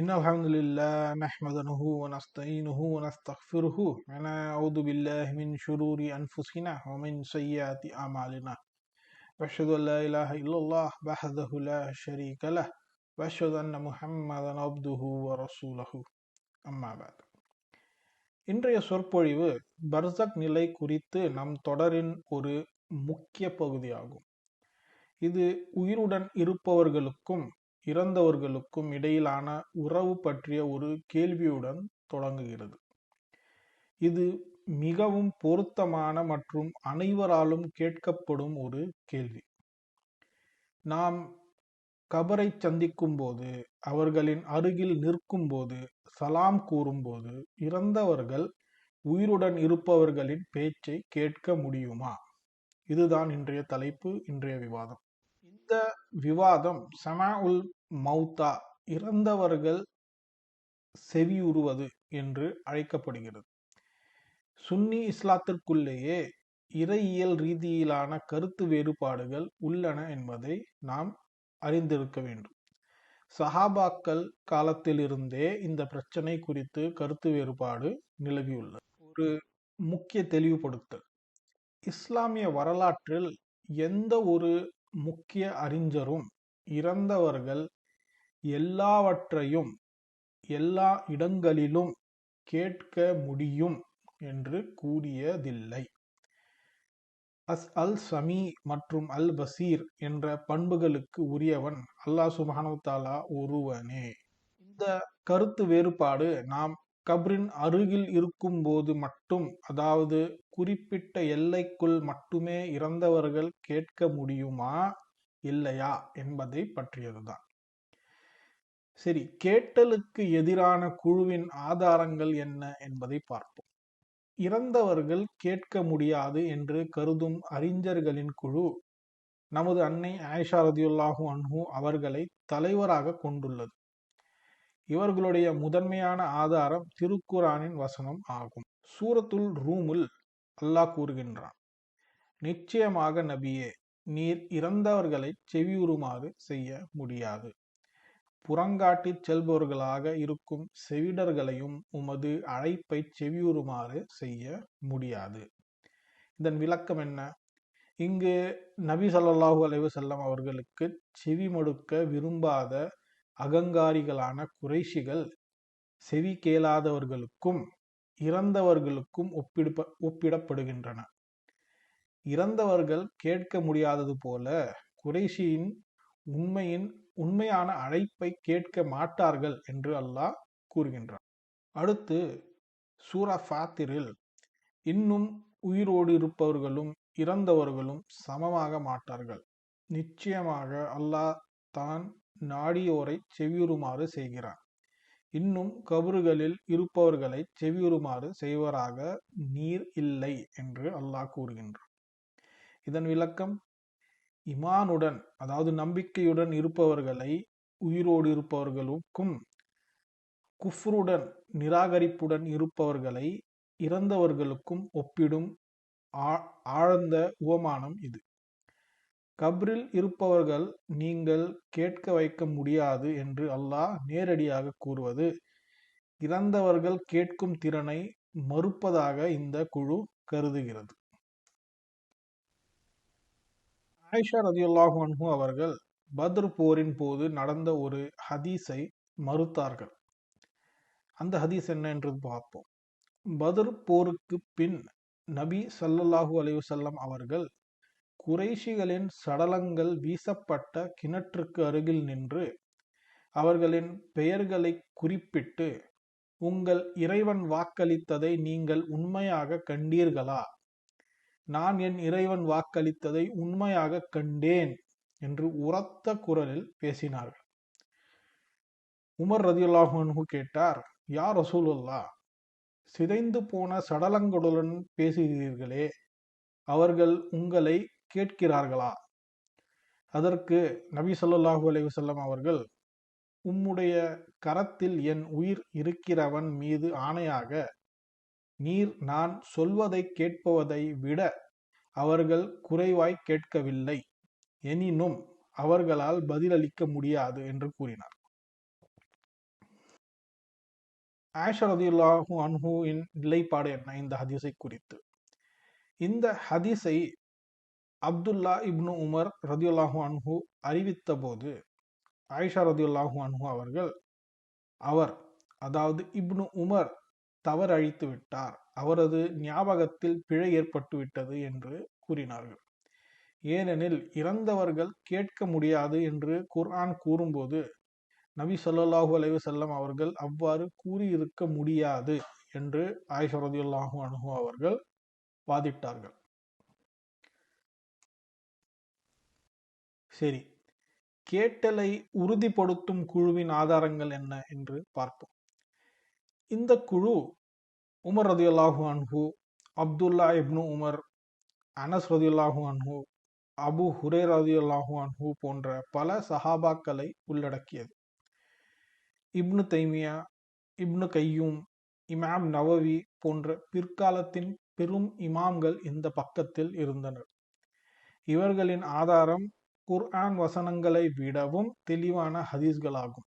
إن الحمد لله نحمده ونستعينه ونستغفره ونعوذ بالله من شرور أنفسنا ومن سيئات أعمالنا وأشهد أن لا إله إلا الله وحده لا شريك له وأشهد أن محمدا عبده ورسوله أما بعد இன்றைய சொற்பொழிவு பர்சக் நிலை குறித்து நம் தொடரின் ஒரு முக்கிய பகுதியாகும் இது உயிருடன் இருப்பவர்களுக்கும் இறந்தவர்களுக்கும் இடையிலான உறவு பற்றிய ஒரு கேள்வியுடன் தொடங்குகிறது. இது மிகவும் பொருத்தமான மற்றும் அனைவராலும் கேட்கப்படும் ஒரு கேள்வி. நாம் கபரை சந்திக்கும் போது அவர்களின் அருகில் நிற்கும் போது சலாம் கூறும்போது இறந்தவர்கள் உயிருடன் இருப்பவர்களின் பேச்சை கேட்க முடியுமா? இதுதான் இன்றைய தலைப்பு இன்றைய விவாதம். இந்த விவாதம் சமா உல் மௌத்தா இறந்தவர்கள் செவியுறுவது என்று அழைக்கப்படுகிறது. சுன்னி இஸ்லாத்திற்குள்ளேயே இறையியல் ரீதியிலான கருத்து வேறுபாடுகள் உள்ளன என்பதை நாம் அறிந்திருக்க வேண்டும். சஹாபாக்கள் காலத்திலிருந்தே இந்த பிரச்சனை குறித்து கருத்து வேறுபாடு நிலவியுள்ளது. ஒரு முக்கிய தெளிவுபடுத்தல். இஸ்லாமிய வரலாற்றில் எந்த ஒரு முக்கிய அறிஞரும் இறந்தவர்கள் எல்லாவற்றையும் எல்லா இடங்களிலும் கேட்க முடியும் என்று கூறியதில்லை. அஸ் அல் சமி மற்றும் அல் பசீர் என்ற பண்புகளுக்கு உரியவன் அல்லாஹ் சுபானுத்தாலா ஒருவனே. இந்த கருத்து வேறுபாடு நாம் கப்ரின் அருகில் இருக்கும் போது மட்டும் அதாவது குறிப்பிட்ட எல்லைக்குள் மட்டுமே இறந்தவர்கள் கேட்க முடியுமா? இல்லையா? என்பதை பற்றியதுதான். சரி கேட்டலுக்கு எதிரான குழுவின் ஆதாரங்கள் என்ன என்பதை பார்ப்போம். இறந்தவர்கள் கேட்க முடியாது என்று கருதும் அறிஞர்களின் குழு நமது அன்னை ஆயிஷா ரதியுல்லாஹு அன்ஹு அவர்களை தலைவராக கொண்டுள்ளது. இவர்களுடைய முதன்மையான ஆதாரம் திருக்குரானின் வசனம் ஆகும். சூரத்துல் ரூமுல் அல்லாஹ் கூறுகின்றான். நிச்சயமாக நபியே நீர் இறந்தவர்களை செவியுறுமாறு செய்ய முடியாது. புறங்காட்டி செல்பவர்களாக இருக்கும் செவிடர்களையும் உமது அழைப்பை செவியுறுமாறு செய்ய முடியாது. இதன் விளக்கம் என்ன? இங்கு நபி ஸல்லல்லாஹு அலைவு வஸல்லம் அவர்களுக்கு செவி மடுக்க விரும்பாத அகங்காரிகளான குறைஷிகள் செவி கேளாதவர்களுக்கும் இறந்தவர்களுக்கும் ஒப்பிடுப்ப ஒப்பிடப்படுகின்றன. இறந்தவர்கள் கேட்க முடியாதது போல குறைஷியின் உண்மையின் உண்மையான அழைப்பை கேட்க மாட்டார்கள் என்று அல்லாஹ் கூறுகின்றான். அடுத்து சூரா ஃபாத்திரில் இன்னும் உயிரோடு இருப்பவர்களும் இறந்தவர்களும் சமமாக மாட்டார்கள். நிச்சயமாக அல்லாஹ் தான் நாடியோரை செவியுறுமாறு செய்கிறான். இன்னும் கபறுகளில் இருப்பவர்களை செவியுறுமாறு செய்வராக நீர் இல்லை என்று அல்லாஹ் கூறுகின்றார் இதன் விளக்கம் இமானுடன் அதாவது நம்பிக்கையுடன் இருப்பவர்களை உயிரோடு இருப்பவர்களுக்கும் குஃப்ருடன் நிராகரிப்புடன் இருப்பவர்களை இறந்தவர்களுக்கும் ஒப்பிடும் ஆழ்ந்த உவமானம் இது. கப்ரில் இருப்பவர்கள் நீங்கள் கேட்க வைக்க முடியாது என்று அல்லாஹ் நேரடியாக கூறுவது. இறந்தவர்கள் கேட்கும் திறனை மறுப்பதாக இந்த குழு கருதுகிறது. ஆயிஷா ரதியுல்லாஹு அன்ஹு அவர்கள் பத்ர் போரின் போது நடந்த ஒரு ஹதீஸை மறுத்தார்கள். அந்த ஹதீஸ் என்ன என்று பார்ப்போம். பத்ர் போருக்கு பின் நபி சல்லல்லாஹூ அலைவசல்லம் அவர்கள் குறைஷிகளின் சடலங்கள் வீசப்பட்ட கிணற்றுக்கு அருகில் நின்று அவர்களின் பெயர்களை குறிப்பிட்டு உங்கள் இறைவன் வாக்களித்ததை நீங்கள் உண்மையாக கண்டீர்களா? நான் என் இறைவன் வாக்களித்ததை உண்மையாக கண்டேன் என்று உரத்த குரலில் பேசினார்கள். உமர் ரதியுல்லாஹு கேட்டார் யார் ரசூலுல்லா சிதைந்து போன சடலங்களுடன் பேசுகிறீர்களே அவர்கள் உங்களை கேட்கிறார்களா? அதற்கு நபி சொல்லாஹூ அலைவசல்லம் அவர்கள் உம்முடைய கரத்தில் என் உயிர் இருக்கிறவன் மீது ஆணையாக நீர் நான் சொல்வதை கேட்பவதை விட அவர்கள் குறைவாய் கேட்கவில்லை. எனினும் அவர்களால் பதிலளிக்க முடியாது என்று கூறினார். ஆஷரதுல்லாஹு அன்ஹூவின் நிலைப்பாடு என்ன? இந்த ஹதீஸை குறித்து. இந்த ஹதீஸை அப்துல்லா இப்னு உமர் ரதியுல்லாஹு அன்ஹு அறிவித்த போது ஆயிஷா ரதியுல்லாஹு அன்ஹு அவர்கள் அவர் அதாவது இப்னு உமர் தவறழித்து விட்டார். அவரது ஞாபகத்தில் பிழை ஏற்பட்டு விட்டது என்று கூறினார்கள். ஏனெனில் இறந்தவர்கள் கேட்க முடியாது என்று குர்ஆன் கூறும்போது நபி சொல்லாஹு அலைவு செல்லம் அவர்கள் அவ்வாறு கூறியிருக்க முடியாது என்று ஆயிஷா அனுகு அவர்கள் வாதிட்டார்கள். சரி. கேட்டலை உறுதிப்படுத்தும் குழுவின் ஆதாரங்கள் என்ன என்று பார்ப்போம். இந்த குழு உமர் ரதியுல்லாஹு அன்ஹு அப்துல்லா இப்னு உமர் அனஸ் ரதியுல்லாஹு அன்ஹு அபு ஹுரே ரதியுல்லாஹு அன்ஹு போன்ற பல சஹாபாக்களை உள்ளடக்கியது. இப்னு தைமியா இப்னு கையூம் இமாம் நவவி போன்ற பிற்காலத்தின் பெரும் இமாம்கள் இந்த பக்கத்தில் இருந்தனர். இவர்களின் ஆதாரம் குர்ஆன் வசனங்களை விடவும் தெளிவான ஹதீஸ்களாகும்.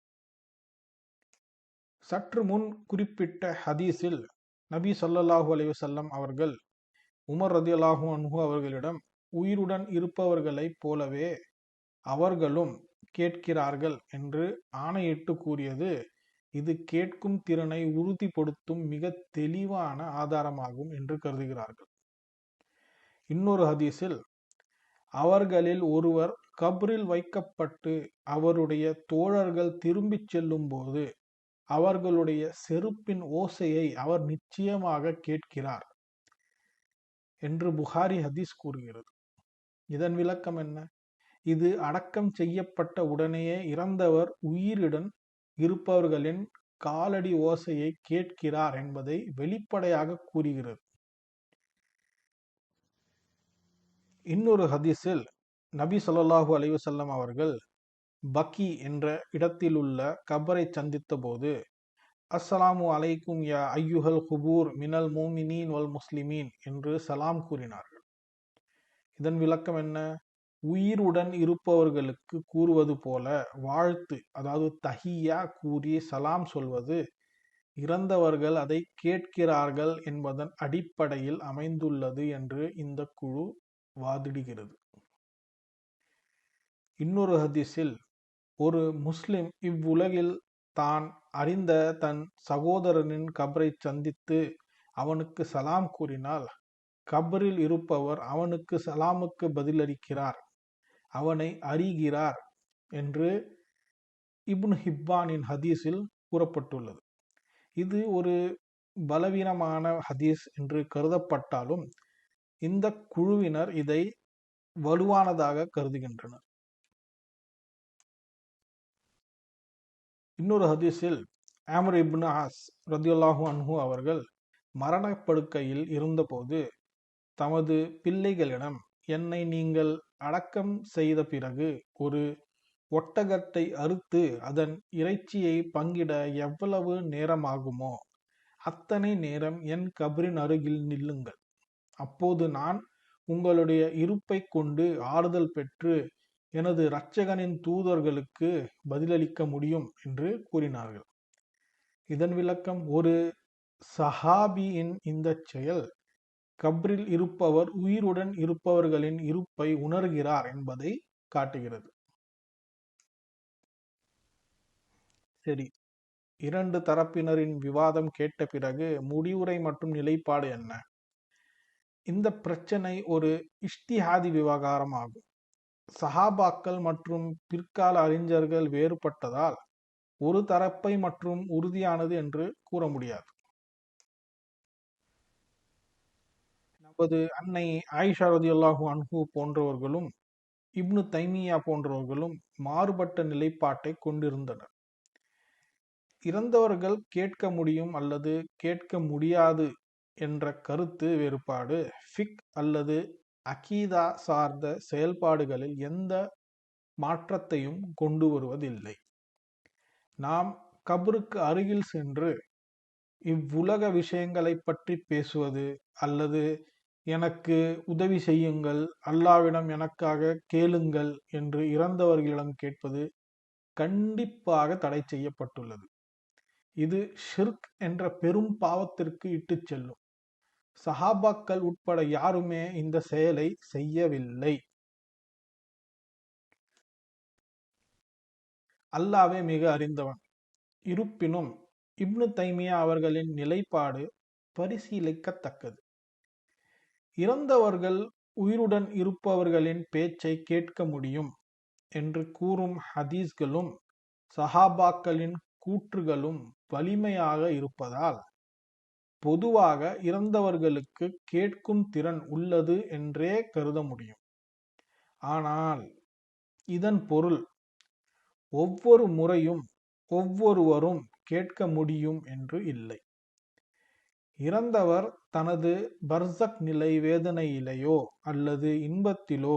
சற்று முன் குறிப்பிட்ட ஹதீஸில் நபி சொல்லல்லாஹு அலைவசல்லம் அவர்கள் உமர் ரதியல்லாஹு அன்ஹு அவர்களிடம் உயிருடன் இருப்பவர்களைப் போலவே அவர்களும் கேட்கிறார்கள் என்று ஆணையிட்டு கூறியது இது கேட்கும் திறனை உறுதிப்படுத்தும் மிக தெளிவான ஆதாரமாகும் என்று கருதுகிறார்கள். இன்னொரு ஹதீஸில் அவர்களில் ஒருவர் கபரில் வைக்கப்பட்டு அவருடைய தோழர்கள் திரும்பிச் செல்லும்போது அவர்களுடைய செருப்பின் ஓசையை அவர் நிச்சயமாக கேட்கிறார் என்று புகாரி ஹதீஸ் கூறுகிறது. இதன் விளக்கம் என்ன? இது அடக்கம் செய்யப்பட்ட உடனேயே இறந்தவர் உயிருடன் இருப்பவர்களின் காலடி ஓசையை கேட்கிறார் என்பதை வெளிப்படையாக கூறுகிறது. இன்னொரு ஹதீஸில் நபி சொல்லாஹு அலைஹி அவர்கள் பக்கி என்ற இடத்தில் உள்ள கபரை சந்தித்த போது அஸ்ஸலாமு அலைக்கும் யா ஐயுஹல் குபூர் மினல் மோமினீன் வல் முஸ்லிமீன் என்று சலாம் கூறினார்கள். இதன் விளக்கம் என்ன? உயிருடன் இருப்பவர்களுக்கு கூறுவது போல வாழ்த்து அதாவது தஹியா கூறி சலாம் சொல்வது இறந்தவர்கள் அதை கேட்கிறார்கள் என்பதன் அடிப்படையில் அமைந்துள்ளது என்று இந்த குழு வாதிடுகிறது. இன்னொரு ஹதீஸில் ஒரு முஸ்லிம் இவ்வுலகில் தான் அறிந்த தன் சகோதரனின் கபரை சந்தித்து அவனுக்கு சலாம் கூறினால் கபரில் இருப்பவர் அவனுக்கு சலாமுக்கு பதிலளிக்கிறார். அவனை அறிகிறார் என்று இப்னு ஹிப்பானின் ஹதீஸில் கூறப்பட்டுள்ளது. இது ஒரு பலவீனமான ஹதீஸ் என்று கருதப்பட்டாலும் இந்த குழுவினர் இதை வலுவானதாக கருதுகின்றனர். இன்னொரு ஹதீஸில் ஆமர் இப்னு ஆஸ் ரதியுல்லாஹு அன்ஹு அவர்கள் மரணப்படுக்கையில் இருந்தபோது தமது பிள்ளைகளிடம் என்னை நீங்கள் அடக்கம் செய்த பிறகு ஒரு ஒட்டகத்தை அறுத்து அதன் இறைச்சியை பங்கிட எவ்வளவு நேரமாகுமோ அத்தனை நேரம் என் கபரின் அருகில் நில்லுங்கள். அப்போது நான் உங்களுடைய இருப்பை கொண்டு ஆறுதல் பெற்று எனது இரட்சகனின் தூதர்களுக்கு பதிலளிக்க முடியும் என்று கூறினார்கள். இதன் விளக்கம் ஒரு சஹாபியின் இந்த செயல் கப்ரில் இருப்பவர் உயிருடன் இருப்பவர்களின் இருப்பை உணர்கிறார் என்பதை காட்டுகிறது. சரி இரண்டு தரப்பினரின் விவாதம் கேட்ட பிறகு முடிவுரை மற்றும் நிலைப்பாடு என்ன? இந்த பிரச்சனை ஒரு இஷ்திஹாதி விவகாரம் ஆகும். சஹாபாக்கள் மற்றும் பிற்கால அறிஞர்கள் வேறுபட்டதால் ஒரு தரப்பை மற்றும் உறுதியானது என்று கூற முடியாது. நமது அன்னை ஆயிஷா ரதியுல்லாஹு அன்ஹு போன்றவர்களும் இப்னு தைமியா போன்றவர்களும் மாறுபட்ட நிலைப்பாட்டை கொண்டிருந்தனர். இறந்தவர்கள் கேட்க முடியும் அல்லது கேட்க முடியாது என்ற கருத்து வேறுபாடு ஃபிக் அல்லது அகீதா சார்ந்த செயல்பாடுகளில் எந்த மாற்றத்தையும் கொண்டு வருவதில்லை. நாம் கபருக்கு அருகில் சென்று இவ்வுலக விஷயங்களை பற்றி பேசுவது அல்லது எனக்கு உதவி செய்யுங்கள் அல்லாவிடம் எனக்காக கேளுங்கள் என்று இறந்தவர்களிடம் கேட்பது கண்டிப்பாக தடை செய்யப்பட்டுள்ளது. இது ஷிர்க் என்ற பெரும் பாவத்திற்கு இட்டுச் செல்லும். சஹாபாக்கள் உட்பட யாருமே இந்த செயலை செய்யவில்லை. அல்லாவே மிக அறிந்தவன். இருப்பினும் இப்னு தைமியா அவர்களின் நிலைப்பாடு பரிசீலிக்கத்தக்கது. இறந்தவர்கள் உயிருடன் இருப்பவர்களின் பேச்சை கேட்க முடியும் என்று கூறும் ஹதீஸ்களும் சஹாபாக்களின் கூற்றுகளும் வலிமையாக இருப்பதால் பொதுவாக இறந்தவர்களுக்கு கேட்கும் திறன் உள்ளது என்றே கருத முடியும். ஆனால் இதன் பொருள் ஒவ்வொரு முறையும் ஒவ்வொருவரும் கேட்க முடியும் என்று இல்லை. இறந்தவர் தனது பர்சக் நிலை வேதனையிலேயோ அல்லது இன்பத்திலோ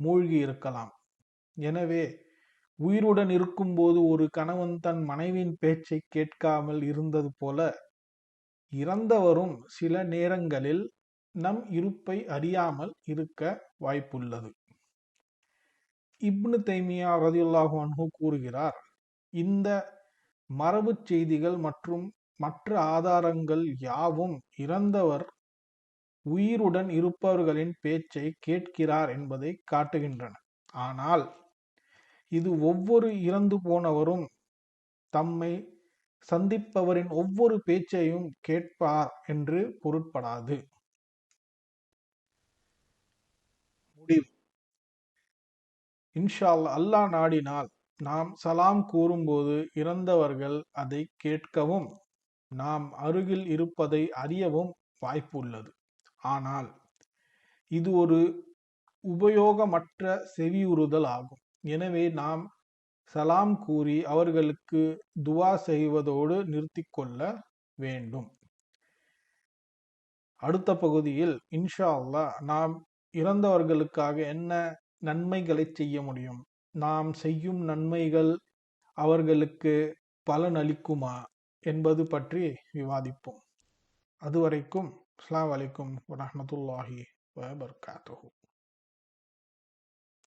மூழ்கி இருக்கலாம். எனவே உயிருடன் இருக்கும்போது ஒரு கணவன் தன் மனைவியின் பேச்சை கேட்காமல் இருந்தது போல இறந்தவரும் சில நேரங்களில் நம் இருப்பை அறியாமல் இருக்க வாய்ப்புள்ளது. இப்னு தைமியா ரதியுல்லாஹு அன்ஹு கூறுகிறார் இந்த மரபு செய்திகள் மற்றும் மற்ற ஆதாரங்கள் யாவும் இறந்தவர் உயிருடன் இருப்பவர்களின் பேச்சை கேட்கிறார் என்பதை காட்டுகின்றன. ஆனால் இது ஒவ்வொரு இறந்து போனவரும் தம்மை சந்திப்பவரின் ஒவ்வொரு பேச்சையும் கேட்பார் என்று பொருட்படாது. முடிவு. இன்ஷா அல்லாஹ் நாடினால் நாம் சலாம் கூறும்போது இறந்தவர்கள் அதை கேட்கவும் நாம் அருகில் இருப்பதை அறியவும் வாய்ப்பு உள்ளது ஆனால் இது ஒரு உபயோகமற்ற செவியுறுதல் ஆகும். எனவே நாம் சலாம் கூறி அவர்களுக்கு துவா செய்வதோடு நிறுத்தி கொள்ள வேண்டும். அடுத்த பகுதியில் இன்ஷா அல்லாஹ் நாம் இறந்தவர்களுக்காக என்ன நன்மைகளை செய்ய முடியும்? நாம் செய்யும் நன்மைகள் அவர்களுக்கு பலன் அளிக்குமா என்பது பற்றி விவாதிப்போம். அதுவரைக்கும் அஸ்லாம் வலைக்கும் வரமத்துல்லாஹி வபர்காத்துஹூ.